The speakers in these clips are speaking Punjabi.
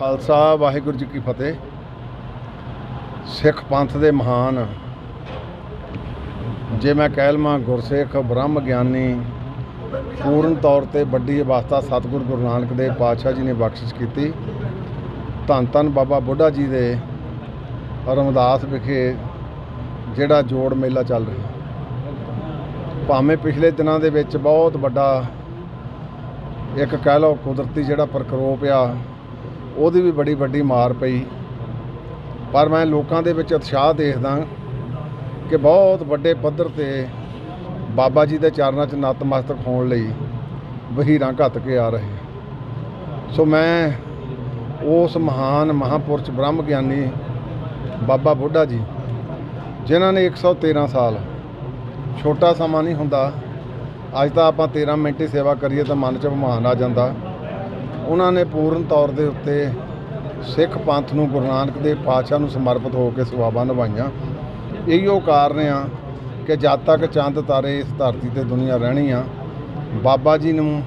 ਖਾਲਸਾ, ਵਾਹਿਗੁਰੂ ਜੀ ਕੀ ਫਤਿਹ। ਸਿੱਖ ਪੰਥ ਦੇ ਮਹਾਨ। ਜੇ ਮੈਂ ਕਹਿ ਲਵਾਂ ਗੁਰਸਿੱਖ, ਬ੍ਰਹਮ ਗਿਆਨੀ, ਪੂਰਨ ਤੌਰ ਤੇ ਵੱਡੀ ਅਵਸਥਾ ਸਤਿਗੁਰੂ ਗੁਰੂ ਨਾਨਕ ਦੇਵ ਪਾਤਸ਼ਾਹ ਜੀ ਨੇ ਬਖਸ਼ਿਸ਼ ਕੀਤੀ। ਧੰਨ ਧੰਨ ਬਾਬਾ ਬੁੱਢਾ ਜੀ ਦੇ ਰਮਦਾਸ ਵਿਖੇ ਜਿਹੜਾ ਜੋੜ ਮੇਲਾ ਚੱਲ ਰਿਹਾ। ਭਾਵੇਂ ਪਿਛਲੇ ਦਿਨਾਂ ਦੇ ਵਿੱਚ ਬਹੁਤ ਵੱਡਾ ਇੱਕ ਕਹਿ ਲਓ ਕੁਦਰਤੀ ਜਿਹੜਾ ਪ੍ਰਕੋਪ ਆ ਉਹਦੀ ਵੀ ਬੜੀ ਵੱਡੀ ਮਾਰ ਪਈ। ਪਰ ਮੈਂ ਲੋਕਾਂ ਦੇ ਵਿੱਚ ਉਤਸ਼ਾਹ ਦੇਖਦਾ ਕਿ ਬਹੁਤ ਵੱਡੇ ਪੱਧਰ ਤੇ ਬਾਬਾ ਜੀ ਦੇ ਚਰਨਾਂ 'ਚ ਨਤਮਸਤਕ ਹੋਣ ਲਈ ਵਹੀਰਾਂ ਘੱਤ ਕੇ ਆ ਰਹੇ। ਸੋ ਮੈਂ ਉਸ ਮਹਾਨ ਮਹਾਪੁਰਸ਼ ਬ੍ਰਹਮ ਗਿਆਨੀ ਬਾਬਾ ਬੁੱਢਾ ਜੀ, ਜਿਨ੍ਹਾਂ ਨੇ 113 ਸਾਲ ਛੋਟਾ ਸਮਾਂ ਨਹੀਂ ਹੁੰਦਾ, ਅੱਜ ਤਾਂ ਆਪਾਂ 13 ਮਿੰਟ ਹੀ ਸੇਵਾ ਕਰੀਏ ਤਾਂ ਮਨ 'ਚ ਭਮਾਨ ਆ ਜਾਂਦਾ। ਉਹਨਾਂ ਨੇ ਪੂਰਨ ਤੌਰ ਦੇ ਉੱਤੇ ਸਿੱਖ ਪੰਥ ਨੂੰ ਗੁਰੂ ਨਾਨਕ ਦੇ ਪਾਤਸ਼ਾਹ ਨੂੰ ਸਮਰਪਿਤ ਹੋ ਕੇ ਸੇਵਾਵਾਂ ਨਿਭਾਈਆਂ। ਇਹੀਓ ਕਾਰਨ ਆ ਕਿ ਜਦ ਤੱਕ ਚੰਦ ਤਾਰੇ ਇਸ ਧਰਤੀ ਤੇ ਦੁਨੀਆ ਰਹਿਣੀ ਆ, ਬਾਬਾ ਜੀ ਨੂੰ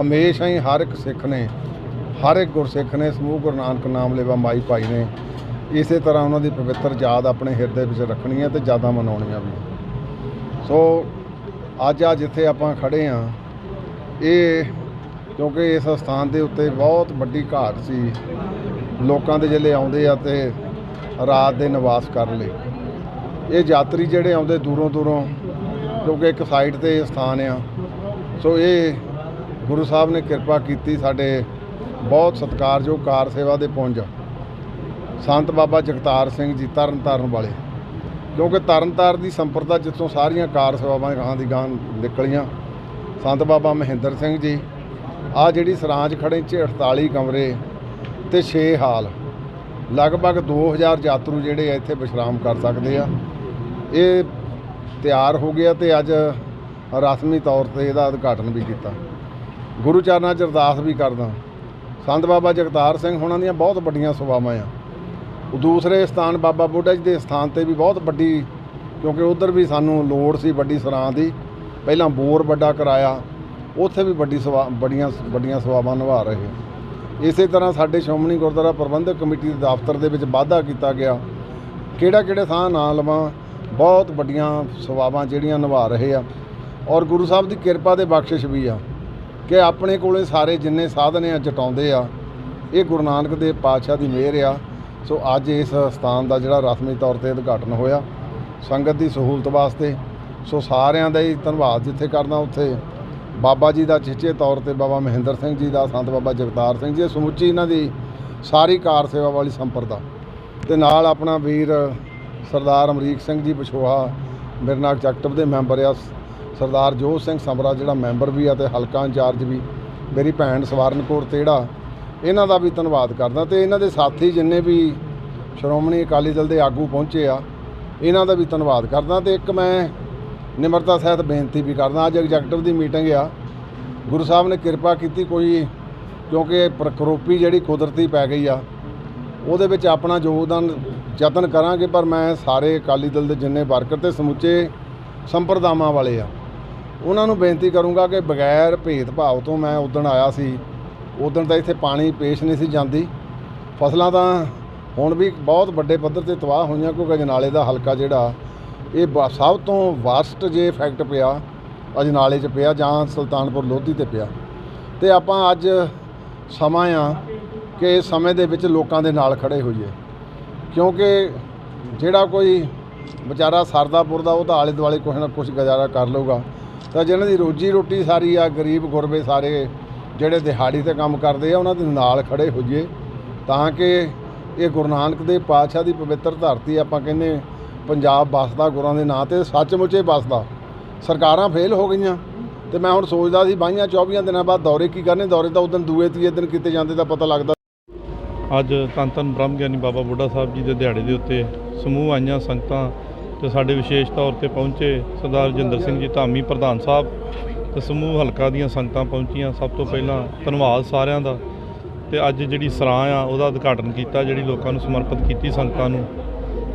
ਹਮੇਸ਼ਾ ਹੀ ਹਰ ਇੱਕ ਸਿੱਖ ਨੇ, ਹਰ ਇੱਕ ਗੁਰਸਿੱਖ ਨੇ ਸਮੂਹ ਗੁਰੂ ਨਾਨਕ ਨਾਮ ਲੈਵਾ ਮਾਈ ਭਾਈ ਨੇ ਇਸੇ ਤਰ੍ਹਾਂ ਉਹਨਾਂ ਦੀ ਪਵਿੱਤਰ ਯਾਦ ਆਪਣੇ ਹਿਰਦੇ ਵਿੱਚ ਰੱਖਣੀ ਹੈ ਤੇ ਯਾਦਾਂ ਮਨਾਉਣੀਆਂ ਵੀ। ਸੋ ਅੱਜ ਆ ਜਿੱਥੇ ਆਪਾਂ ਖੜੇ ਆ, ਇਹ ਕਿਉਂਕਿ ਇਸ ਸਥਾਨ ਦੇ ਉੱਤੇ ਬਹੁਤ ਵੱਡੀ ਘਾਟ ਸੀ ਲੋਕਾਂ ਦੇ ਜਿਹੜੇ ਆਉਂਦੇ ਆ ਤੇ ਰਾਤ ਦੇ ਨਿਵਾਸ ਕਰਨ ਲਈ ਇਹ ਯਾਤਰੀ ਜਿਹੜੇ ਆਉਂਦੇ ਦੂਰੋਂ ਦੂਰੋਂ, ਕਿਉਂਕਿ ਇੱਕ ਸਾਈਡ ਤੇ ਇਹ ਸਥਾਨ ਆ। ਸੋ ਇਹ ਗੁਰੂ ਸਾਹਿਬ ਨੇ ਕਿਰਪਾ ਕੀਤੀ ਸਾਡੇ ਬਹੁਤ ਸਤਿਕਾਰਯੋਗ ਕਾਰ ਸੇਵਾ ਦੇ ਪੁੰਜ, ਸੰਤ ਬਾਬਾ ਜਗਤਾਰ ਸਿੰਘ ਜੀ ਤਰਨ ਤਾਰਨ ਵਾਲੇ। ਕਿਉਂਕਿ ਤਰਨ ਤਾਰਨ ਦੀ ਸੰਪਰਦਾ ਜਿੱਥੋਂ ਸਾਰੀਆਂ ਕਾਰ ਸੇਵਾਵਾਂ ਗਾਂ ਦੀ ਗਾਂ ਨਿਕਲੀਆਂ, ਸੰਤ ਬਾਬਾ ਮਹਿੰਦਰ ਸਿੰਘ ਜੀ ਆ ਜਿਹੜੀ ਸਰਾਂਜ ਖੜੇ ਚ 48 ਕਮਰੇ ਤੇ 6 ਹਾਲ। ਲਗਭਗ 2000 ਯਾਤਰੂ ਜਿਹੜੇ ਇੱਥੇ ਵਿਸ਼ਰਾਮ ਕਰ ਸਕਦੇ ਆ। ਇਹ ਤਿਆਰ ਹੋ ਗਿਆ ਤੇ ਅੱਜ ਰਸਮੀ ਤੌਰ ਤੇ ਇਹਦਾ ਉਦਘਾਟਨ ਵੀ ਕੀਤਾ। ਗੁਰੂ ਚਰਨਾਂ 'ਚ ਅਰਦਾਸ ਵੀ ਕਰਦਾ। ਸੰਤ ਬਾਬਾ ਜਗਤਾਰ ਸਿੰਘ ਹੁਣਾਂ ਦੀਆਂ ਬਹੁਤ ਵੱਡੀਆਂ ਸੇਵਾਵਾਂ ਆ। ਦੂਸਰੇ ਸਥਾਨ ਬਾਬਾ ਬੁੱਢਾ ਜੀ ਦੇ ਸਥਾਨ ਤੇ ਵੀ ਬਹੁਤ ਵੱਡੀ, ਕਿਉਂਕਿ ਉਧਰ ਵੀ ਸਾਨੂੰ ਲੋੜ ਸੀ ਵੱਡੀ ਸਰਾਂ ਦੀ। ਪਹਿਲਾਂ ਬੋਰ ਵੱਡਾ ਕਰਾਇਆ। ਉੱਥੇ ਵੀ ਵੱਡੀ ਸੇਵਾ ਬੜੀਆਂ ਵੱਡੀਆਂ ਸੇਵਾਵਾਂ ਨਿਭਾ ਰਹੇ। ਇਸੇ ਤਰ੍ਹਾਂ ਸਾਡੇ ਸ਼੍ਰੋਮਣੀ ਗੁਰਦੁਆਰਾ ਪ੍ਰਬੰਧਕ ਕਮੇਟੀ ਦੇ ਦਫ਼ਤਰ ਦੇ ਵਿੱਚ ਵਾਧਾ ਕੀਤਾ ਗਿਆ ਕਿਹੜਾ ਕਿਹੜੇ ਥਾਂ ਨਾਂ ਲਵਾਂ, ਬਹੁਤ ਵੱਡੀਆਂ ਸੇਵਾਵਾਂ ਜਿਹੜੀਆਂ ਨਿਭਾ ਰਹੇ ਆ। ਔਰ ਗੁਰੂ ਸਾਹਿਬ ਦੀ ਕਿਰਪਾ ਦੇ ਬਖਸ਼ਿਸ਼ ਵੀ ਆ ਕਿ ਆਪਣੇ ਕੋਲੇ ਸਾਰੇ ਜਿੰਨੇ ਸਾਧਨ ਆ, ਜਟਾਉਂਦੇ ਆ, ਇਹ ਗੁਰੂ ਨਾਨਕ ਦੇਵ ਪਾਤਸ਼ਾਹ ਦੀ ਮਿਹਰ ਆ। ਸੋ ਅੱਜ ਇਸ ਸਥਾਨ ਦਾ ਜਿਹੜਾ ਰਸਮੀ ਤੌਰ ਤੇ ਉਦਘਾਟਨ ਹੋਇਆ, ਸੰਗਤ ਦੀ ਸਹੂਲਤ ਵਾਸਤੇ, ਸੋ ਸਾਰਿਆਂ ਦਾ ਹੀ ਧੰਨਵਾਦ ਜਿੱਥੇ ਕਰਨਾ ਉੱਥੇ। ਬਾਬਾ ਜੀ ਦਾ ਚਿੱਚੇ ਤੌਰ ਤੇ ਬਾਬਾ ਮਹਿੰਦਰ ਸਿੰਘ ਜੀ ਦਾ, ਸੰਤ ਬਾਬਾ ਜਗਤਾਰ ਸਿੰਘ ਜੀ ਸਮੁੱਚੀ ਇਹਨਾਂ ਦੀ ਸਾਰੀ ਕਾਰ ਸੇਵਾ ਵਾਲੀ ਸੰਪਰਦਾ। ਤੇ ਨਾਲ ਆਪਣਾ ਵੀਰ ਸਰਦਾਰ ਅਮਰੀਕ ਸਿੰਘ ਜੀ ਪਛੋਹਾ, ਮੇਰੇ ਨਾਲ ਐਗਜ਼ੈਕਟਿਵ ਦੇ ਮੈਂਬਰ ਆ। ਸਰਦਾਰ ਜੋਤ ਸਿੰਘ ਸਮਰਾ ਜਿਹੜਾ ਮੈਂਬਰ ਵੀ ਆ ਤੇ ਹਲਕਾ ਇੰਚਾਰਜ ਵੀ, ਮੇਰੀ ਭੈਣ ਸਵਰਨ ਕੌਰ ਤੇੜਾ, ਇਹਨਾਂ ਦਾ ਵੀ ਧੰਨਵਾਦ ਕਰਦਾ। ਤੇ ਇਹਨਾਂ ਦੇ ਸਾਥੀ ਜਿੰਨੇ ਵੀ ਸ਼੍ਰੋਮਣੀ ਅਕਾਲੀ ਦਲ ਦੇ ਆਗੂ ਪਹੁੰਚੇ ਆ, ਇਹਨਾਂ ਦਾ ਵੀ ਧੰਨਵਾਦ ਕਰਦਾ। ਤੇ ਇੱਕ ਮੈਂ ਨਿਮਰਤਾ ਸਹਿਤ ਬੇਨਤੀ ਵੀ ਕਰਦਾ। ਅੱਜ ਐਗਜ਼ੈਕਟਿਵ ਦੀ ਮੀਟਿੰਗ ਆ। ਗੁਰੂ ਸਾਹਿਬ ਨੇ ਕਿਰਪਾ ਕੀਤੀ ਕੋਈ, ਕਿਉਂਕਿ ਪ੍ਰਕਰੋਪੀ ਜਿਹੜੀ ਕੁਦਰਤੀ ਪੈ ਗਈ ਆ, ਉਹਦੇ ਵਿੱਚ ਆਪਣਾ ਯੋਗਦਾਨ ਯਤਨ ਕਰਾਂਗੇ, ਪਰ ਮੈਂ ਸਾਰੇ ਅਕਾਲੀ ਦਲ ਦੇ ਜਿੰਨੇ ਵਰਕਰ ਤੇ ਸਮੁੱਚੇ ਸੰਪਰਦਾਵਾਂ ਵਾਲੇ ਆ, ਉਹਨਾਂ ਨੂੰ ਬੇਨਤੀ ਕਰੂੰਗਾ ਕਿ ਬਗੈਰ ਭੇਦਭਾਵ ਤੋਂ ਮੈਂ ਉਦਣ ਆਇਆ ਸੀ। ਉਦਣ ਤਾਂ ਇੱਥੇ ਪਾਣੀ ਪੇਸ਼ ਨਹੀਂ ਸੀ ਜਾਂਦੀ। ਫਸਲਾਂ ਤਾਂ ਹੁਣ ਵੀ ਬਹੁਤ ਵੱਡੇ ਪੱਧਰ ਤੇ ਤਬਾਹ ਹੋਈਆਂ, ਕਿਉਂਕਿ ਅਜਨਾਲੇ ਦਾ ਹਲਕਾ ਜਿਹੜਾ ਇਹ ਬ- ਸਭ ਤੋਂ ਵਾਸਟ ਜੇ ਇਫੈਕਟ ਪਿਆ ਅਜਨਾਲੇ 'ਚ ਪਿਆ ਜਾਂ ਸੁਲਤਾਨਪੁਰ ਲੋਧੀ ਤੇ ਪਿਆ। ਤੇ ਆਪਾਂ ਅੱਜ ਸਮਾਂ ਆ ਕਿ ਇਸ ਸਮੇਂ ਦੇ ਵਿੱਚ ਲੋਕਾਂ ਦੇ ਨਾਲ ਖੜੇ ਹੋਈਏ। ਕਿਉਂਕਿ ਜਿਹੜਾ ਕੋਈ ਵਿਚਾਰਾ ਸਰਦਾ ਪੁਰਦਾ, ਉਹ ਤਾਂ ਆਲੇ ਦੁਆਲੇ ਕੁਛ ਨਾ ਕੁਛ ਗੁਜ਼ਾਰਾ ਕਰ ਲਊਗਾ। ਤਾਂ ਜਿਹਨਾਂ ਦੀ ਰੋਜੀ ਰੋਟੀ ਸਾਰੀ ਆ, ਗਰੀਬ ਗੁਰਬੇ ਸਾਰੇ ਜਿਹੜੇ ਦਿਹਾੜੀ ਤੇ ਕੰਮ ਕਰਦੇ ਆ, ਉਹਨਾਂ ਦੇ ਨਾਲ ਖੜੇ ਹੋਈਏ। ਤਾਂ ਕਿ ਇਹ ਗੁਰੂ ਨਾਨਕ ਦੇਵ ਪਾਤਸ਼ਾਹ ਦੀ ਪਵਿੱਤਰ ਧਰਤੀ ਆਪਾਂ ਕਹਿੰਦੇ ਪੰਜਾਬ ਬਸਦਾ ਗੁਰਾਂ ਦੇ ਨਾਂ ਤੇ ਸੱਚਮੁੱਚੇ ਬਸਦਾ ਸਰਕਾਰਾਂ ਫੇਲ ਹੋ ਗਈਆਂ। ਤੇ ਮੈਂ ਹੁਣ ਸੋਚਦਾ ਸੀ, ਬਾਈਆਂ 24 ਦਿਨਾਂ ਬਾਅਦ ਦੌਰੇ ਕੀ ਕਰਨੇ? ਦੌਰੇ ਤਾਂ ਉਦੋਂ ਦੂਏ, ਤੀਏ ਦਿਨ ਕੀਤੇ ਜਾਂਦੇ ਤਾਂ ਪਤਾ ਲੱਗਦਾ। ਅੱਜ ਧੰਨ ਧੰਨ ਬ੍ਰਹਮ ਗਿਆਨੀ ਬਾਬਾ ਬੁੱਢਾ ਸਾਹਿਬ ਜੀ ਦੇ ਦਿਹਾੜੇ ਦੇ ਉੱਤੇ ਸਮੂਹ ਆਈਆਂ ਸੰਗਤਾਂ ਤੇ ਸਾਡੇ ਵਿਸ਼ੇਸ਼ ਤੌਰ ਤੇ ਪਹੁੰਚੇ ਸਰਦਾਰ ਰਜਿੰਦਰ ਸਿੰਘ ਜੀ ਧਾਮੀ ਪ੍ਰਧਾਨ ਸਾਹਿਬ ਤੇ ਸਮੂਹ ਹਲਕਾ ਦੀਆਂ ਸੰਗਤਾਂ ਪਹੁੰਚੀਆਂ ਸਭ ਤੋਂ ਪਹਿਲਾਂ ਧੰਨਵਾਦ ਸਾਰਿਆਂ ਦਾ। ਤੇ ਅੱਜ ਜਿਹੜੀ ਸਰਾਂ ਆ, ਉਹਦਾ ਉਦਘਾਟਨ ਕੀਤਾ, ਜਿਹੜੀ ਲੋਕਾਂ ਨੂੰ ਸਮਰਪਿਤ ਕੀਤੀ ਸੰਗਤਾਂ ਨੂੰ।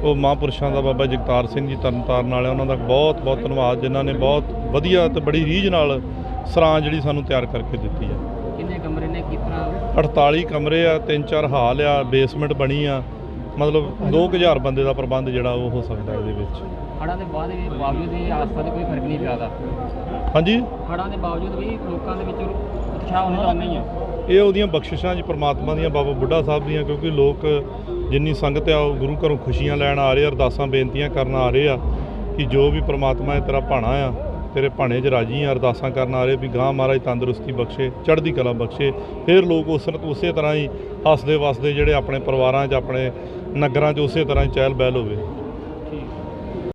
ਉਹ ਮਹਾਂਪੁਰਸ਼ਾਂ ਦਾ ਬਾਬਾ ਜਗਤਾਰ ਸਿੰਘ ਜੀ ਤਰਨਤਾਰਨ ਵਾਲੇ ਉਹਨਾਂ ਦਾ ਬਹੁਤ ਬਹੁਤ ਧੰਨਵਾਦ ਜਿਨ੍ਹਾਂ ਨੇ ਬਹੁਤ ਵਧੀਆ ਤੇ ਬੜੀ ਰੀਝ ਨਾਲ ਸਰਾਂ ਜਿਹੜੀ ਸਾਨੂੰ ਤਿਆਰ ਕਰਕੇ ਦਿੱਤੀ ਹੈ। ਕਿੰਨੇ ਕਮਰੇ ਨੇ? ਤਰ੍ਹਾਂ? 48 ਕਮਰੇ ਆ ਤਿੰਨ ਚਾਰ ਹਾਲ ਆ ਬੇਸਮੈਂਟ ਬਣੀ ਆ ਮਤਲਬ 2000 ਬੰਦੇ ਦਾ ਪ੍ਰਬੰਧ ਜਿਹੜਾ ਉਹ ਹੋ ਸਕਦਾ ਇਹਦੇ ਵਿੱਚ। ਹੜ੍ਹਾਂ ਦੇ ਬਾਅਦ ਵੀ ਬਾਵਜੂਦ ਵੀ ਆਸਪਾ ਦੇ ਕੋਈ ਫ਼ਰਕ ਨਹੀਂ ਪਿਆ ਦਾ। ਹਾਂਜੀ? ਹੜ੍ਹਾਂ ਦੇ ਬਾਵਜੂਦ ਵੀ ਲੋਕਾਂ ਦੇ ਵਿੱਚ ਉਤਸ਼ਾਹ ਤਾਂ ਨਹੀਂ ਹੈ ਇਹ ਉਹਦੀਆਂ ਬਖਸ਼ਿਸ਼ਾਂ ਜੀ ਪ੍ਰਮਾਤਮਾ ਦੀਆਂ ਬਾਬਾ ਬੁੱਢਾ ਸਾਹਿਬ ਦੀਆਂ ਕਿਉਂਕਿ ਲੋਕ ਜਿੰਨੀ ਸੰਗਤ ਆ ਉਹ ਗੁਰੂ ਘਰੋਂ ਖੁਸ਼ੀਆਂ ਲੈਣ ਆ ਰਹੇ ਆ, ਅਰਦਾਸਾਂ, ਬੇਨਤੀਆਂ ਕਰਨ ਆ ਰਹੇ ਆ ਕਿ ਜੋ ਵੀ ਪ੍ਰਮਾਤਮਾ ਹੈ ਤੇਰਾ ਭਾਣਾ ਆ, ਤੇਰੇ ਭਾਣੇ 'ਚ ਰਾਜੀ ਆ, ਅਰਦਾਸਾਂ ਕਰਨ ਆ ਰਹੇ ਵੀ ਗਾਂ ਮਹਾਰਾਜ ਤੰਦਰੁਸਤੀ ਬਖਸ਼ੇ, ਚੜ੍ਹਦੀ ਕਲਾ ਬਖਸ਼ੇ। ਫਿਰ ਲੋਕ ਉਸ ਉਸੇ ਤਰ੍ਹਾਂ ਹੀ ਹੱਸਦੇ ਵਸਦੇ ਜਿਹੜੇ ਆਪਣੇ ਪਰਿਵਾਰਾਂ 'ਚ, ਆਪਣੇ ਨਗਰਾਂ 'ਚ ਉਸੇ ਤਰ੍ਹਾਂ ਹੀ ਚਹਿਲ ਬਹਿਲ ਹੋਵੇ।